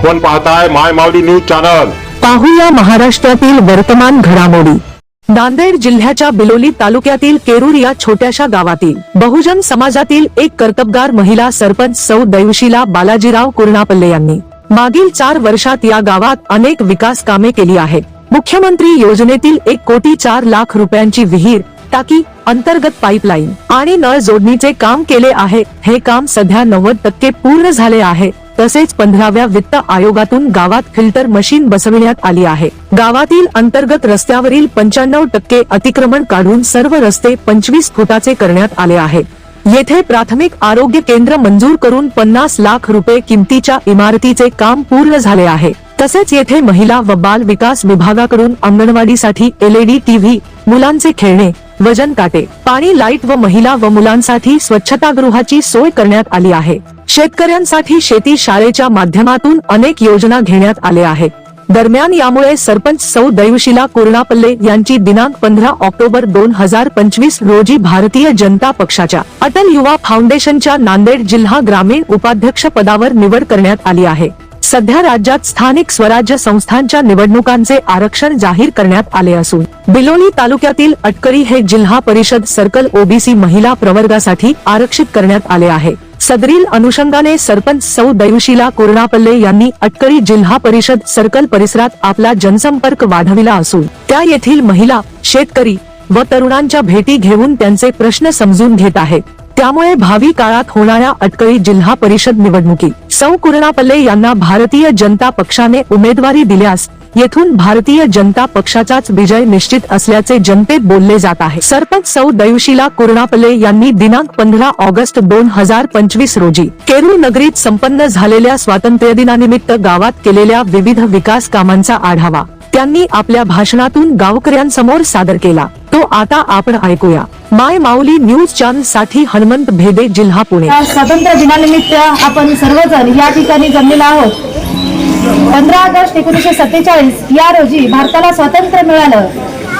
आपण पाहताय माय माऊली news channel. पाहूया महाराष्ट्रातील वर्तमान घडामोडी. नांदेड जिल्ह्याच्या बिलोली तालुक्यातील केरूर या छोट्याशा गावातील बहुजन समाजातील एक कर्तबगार महिला सरपंच सौ दैवशीला बालाजीराव कुर्णापल्ले यांनी मागील चार वर्षात या गावात अनेक विकास कामे केली आहेत. मुख्यमंत्री योजनेतील एक कोटी चार लाख रुपयांची विहीर टाकी अंतर्गत पाईपलाईन आणि नळ जोडणीचे काम केले आहे. हे काम सध्या नव्वद टक्के पूर्ण झाले आहे. तसेच पंधराव्या वित्त आयोगातून गावात फिल्टर मशीन बसविण्यात आली आहे. गावातील अंतर्गत रस्त्यावरील पंच्याण्णव टक्के अतिक्रमण काढून सर्व रस्ते पंचवीस फुटाचे करण्यात आले आहे. येथे प्राथमिक आरोग्य केंद्र मंजूर करून पन्नास लाख रुपये किमतीच्या इमारतीचे काम पूर्ण झाले आहे. तसेच येथे महिला व बाल विकास विभागाकडून अंगणवाडीसाठी एलईडी टीव्ही मुलांचे खेळणे वजन काटे. पाणी लाइट व महिला व मुलांसाठी स्वच्छतागृहाची सोय करण्यात आली आहे. शेतकऱ्यांसाठी शेती शाळेच्या माध्यमातून अनेक योजना घेण्यात आल्या आहेत. दरम्यान यामुळे सरपंच सौ दैवशिला कुर्णापल्ले यांची दिनांक पंधरा ऑक्टोबर दोन हजार पंचवीस रोजी भारतीय जनता पक्षाच्या अटल युवा फाउंडेशनच्या नांदेड जिल्हा ग्रामीण उपाध्यक्ष पदावर निवड करण्यात आली आहे. सध्या राज्यात स्थानिक स्वराज्य संस्थांच्या निवडणुकांचे आरक्षण जाहीर करण्यात आले असून बिलोली तालुक्यातील अटकरी हे जिल्हा परिषद सर्कल ओबीसी महिला प्रवर्गासाठी आरक्षित करण्यात आले आहे. सदरील अनुषंगाने सरपंच सौ दयुशीला कुर्णापल्ले यांनी अटकरी जिल्हा परिषद सर्कल परिसरात आपला जनसंपर्क वाढविला असून त्या येथील महिला शेतकरी व तरुणांच्या भेटी घेऊन त्यांचे प्रश्न समजून घेत आहेत. त्यामुळे भावी काळात होणाऱ्या अटकळी जिल्हा परिषद निवडणुकीत सौ कुर्णापल्ले यांना भारतीय जनता पक्षाने उमेदवारी दिल्यास येथून भारतीय जनता पक्षाचाच विजय निश्चित असल्याचे जनतेत बोलले जात आहे. सरपंच सौ दैवशीला कुर्णापले यांनी दिनांक पंधरा ऑगस्ट दोन हजार पंचवीस रोजी केरूर नगरीत संपन्न झालेल्या स्वातंत्र्य दिनानिमित्त गावात केलेल्या विविध विकास कामांचा आढावा. त्यांनी आपल्या भाषणातून गावकऱ्यांसमोर सादर केला. तो आता आपण ऐकूया. माय माऊली न्यूज चॅनलसाठी हनुमंत भेदे जिल्हा पुणे. स्वातंत्र्य दिनानिमित्त आपण सर्वजण या ठिकाणी जमलेलो आहोत. पंधरा ऑगस्ट एकोणीसशे सत्तेचाळीस या रोजी भारताला स्वातंत्र्य मिळालं.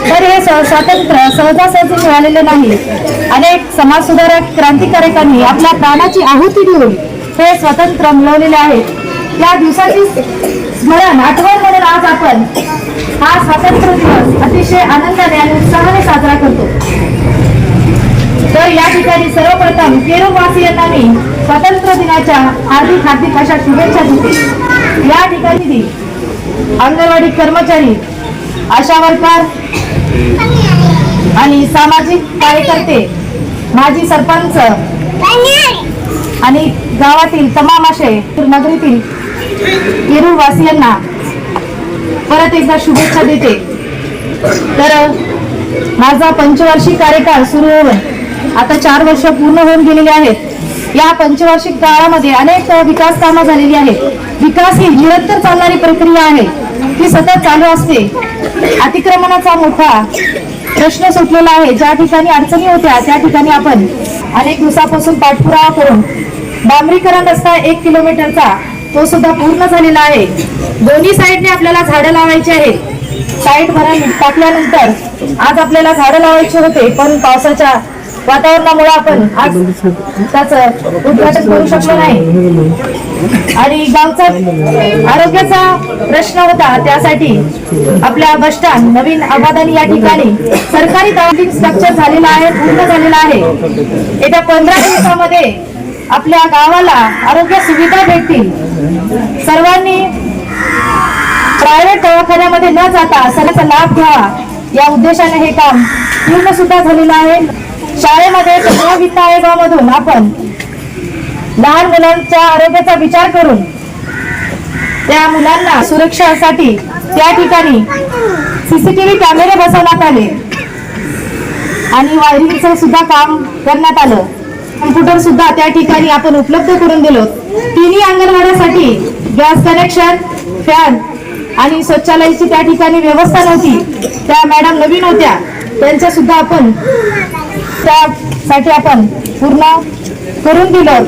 तर हे स्वातंत्र्य सहजासहजी मिळालेलं नाही. अनेक समाज सुधारक क्रांतिकारकांनी आपल्या प्राणाची आहुती देऊन हे स्वातंत्र्य मिळवलेले आहे. या दिवसाची स्मरण आठवण आज आपण हा स्वातंत्र्य दिवस अतिशय आनंदाने आणि उत्साहाने साजरा करतो. तर या ठिकाणी सर्वप्रथम केरळवासियांना मी स्वातंत्र्य दिनाच्या हार्दिक हार्दिक अशा शुभेच्छा देते. या ठिकाणी अंगणवाडी कर्मचारी आशा वर्कर आणि सामाजिक कार्यकर्ते माजी सरपंच आणि गावातील तमाम असे नगरीतील केरूर वासियांना परत एकदा शुभेच्छा देते. तर माझा पंचवार्षिक कार्यकाळ सुरू होऊन आता चार वर्ष पूर्ण होऊन गेलेले आहेत. या पंचवार्षिक काळामध्ये अनेक विकास कामं झालेली आहेत. विकास ही निरंतर चालणारी प्रक्रिया आहे. ती सतत चालू असते. अतिक्रमणाचा मोठा प्रश्न सुटलेला आहे. ज्या ठिकाणी अडचणी होत्या त्या ठिकाणी आपण अनेक दिवसापासून पाठपुरावा करून डांबरीकरण रस्ता एक किलोमीटरचा तो सुद्धा पूर्ण झालेला आहे. दोन्ही साईडने आपल्याला झाडं लावायची आहेत. साईड भरण टाकल्यानंतर आज आपल्याला झाडं लावायचे होते पण पावसाच्या वातावरणामुळे आपण आज त्याचं उद्घाटन करू शकलो नाही. आणि गावचा आरोग्याचा प्रश्न होता त्यासाठी आपल्या बस स्टँड नवीन आबादानी या ठिकाणी सरकारी दवाखाने स्ट्रक्चर झालेलं आहे पूर्ण झालेला आहे. येत्या पंधरा दिवसामध्ये आपल्या गावाला आरोग्य सुविधा भेटतील. सर्वांनी प्रायव्हेट दवाखान्यामध्ये न जाता सगळ्याचा लाभ घ्यावा. या उद्देशाने हे काम पूर्ण सुद्धा झालेलं आहे. शाळेमध्ये पंधरा वित्त आयोगामधून आपण लहान मुलांच्या आरोग्याचा विचार करून त्या मुलांना सुरक्षेसाठी त्या ठिकाणी सीसीटीव्ही कॅमेरे बसवण्यात आले. आणि वायरिंगचं सुद्धा काम करण्यात आलं. कम्प्युटर सुद्धा त्या ठिकाणी आपण उपलब्ध करून दिलो. तिन्ही अंगणवाड्यासाठी गॅस कनेक्शन फॅन आणि शौचालयाची त्या ठिकाणी व्यवस्था नव्हती. त्या मॅडम नवीन होत्या. त्यांच्या सुद्धा आपण त्यासाठी आपण पूर्ण करून दिलं.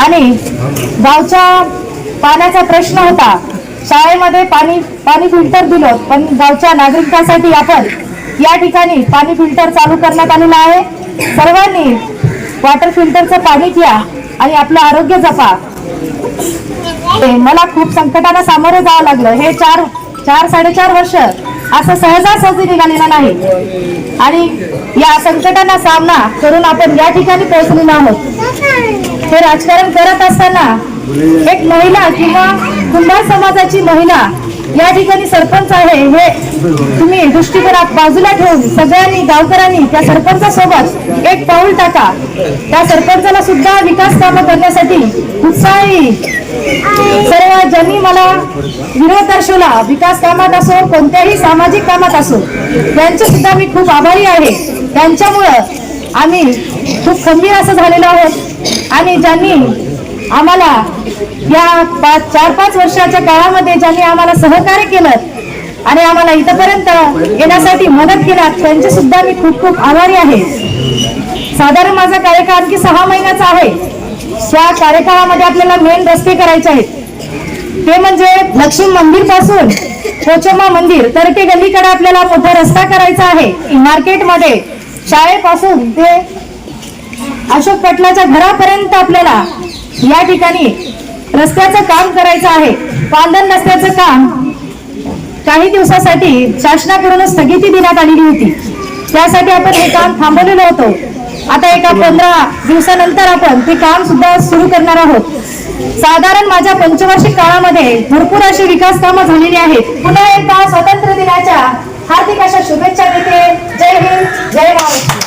आणि गावच्या पाण्याचा प्रश्न होता. शाळेमध्ये पाणी पाणी फिल्टर दिलं. पण गावच्या नागरिकांसाठी आपण या ठिकाणी पाणी फिल्टर चालू करण्यात आलेलं आहे. सर्वांनी वॉटर फिल्टरचं पाणी घ्या आणि आपलं आरोग्य जपा. ते मला खूप संकटांना सामोरे जावं लागलं. हे चार चार साडेचार वर्ष असं सहजासहजी निघालेलं नाही. आणि या संकटांना सामना करून आपण या ठिकाणी पोहोचलेलो आहोत. हे राजकारण करत असताना एक महिला किंवा कुंभार समाजाची महिला या ठिकाणी सरपंच आहे. हे तुम्ही दृष्टिकोनात बाजूला ठेवून सगळ्यांनी गावकऱ्यांनी त्या सरपंचासोबत एक पाऊल टाका. त्या सरपंचाला सुद्धा विकास कामं करण्यासाठी उत्साही. सर्व ज्यांनी मला विरोध दर्शवला विकास कामात असो कोणत्याही सामाजिक कामात असो त्यांचे सुद्धा मी खूप आभारी आहे. त्यांच्यामुळं आम्ही खूप खंबीर असं झालेलो आहोत. आणि ज्यांनी आम्हाला या पाच चार पाच वर्षाच्या काळामध्ये ज्यांनी आम्हाला सहकार्य केलं आणि आम्हाला इथपर्यंत येण्यासाठी मदत केला त्यांचे सुद्धा मी खूप खूप आभारी आहे. साधारण माझा कार्यकाळ आणखी सहा महिन्याचा आहे. त्या कार्यकाळामध्ये आपल्याला मेन रस्ते करायचे आहेत. ते म्हणजे लक्ष्मी मंदिरपासून कोचम्मा मंदिर तर ते गल्लीकडे आपल्याला मोठा रस्ता करायचा आहे. मार्केटमध्ये शाळेपासून ते अशोक पटलाच्या घरापर्यंत आपल्याला या ठिकाणी रस्त्याचं काम करायचं आहे. पांदन रस्त्याचं काम काही दिवसासाठी शासनाकडून स्थगिती देण्यात आलेली होती. त्यासाठी आपण हे काम थांबवलेलं होतं. आता एका पंधरा दिवसानंतर आपण ते काम सुद्धा सुरू करणार आहोत. साधारण माझ्या पंचवार्षिक काळामध्ये भरपूर अशी विकास कामं झालेली आहेत. पुन्हा एकदा स्वातंत्र्य दिनाच्या हार्दिक अशा शुभेच्छा देते. जय हिंद जय महाराष्ट्र